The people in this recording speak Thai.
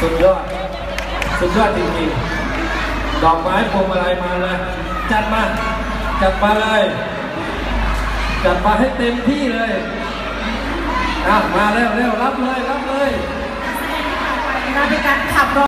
สุดยอด สุดยอดจริงๆ ดอกไม้พวงมาลัยมาเลย จัดมา จัดมาเลย จัดมาให้เต็มที่เลยอะมาเร็วเร็วรับเลย รับเลยมาเป็นการขับรถ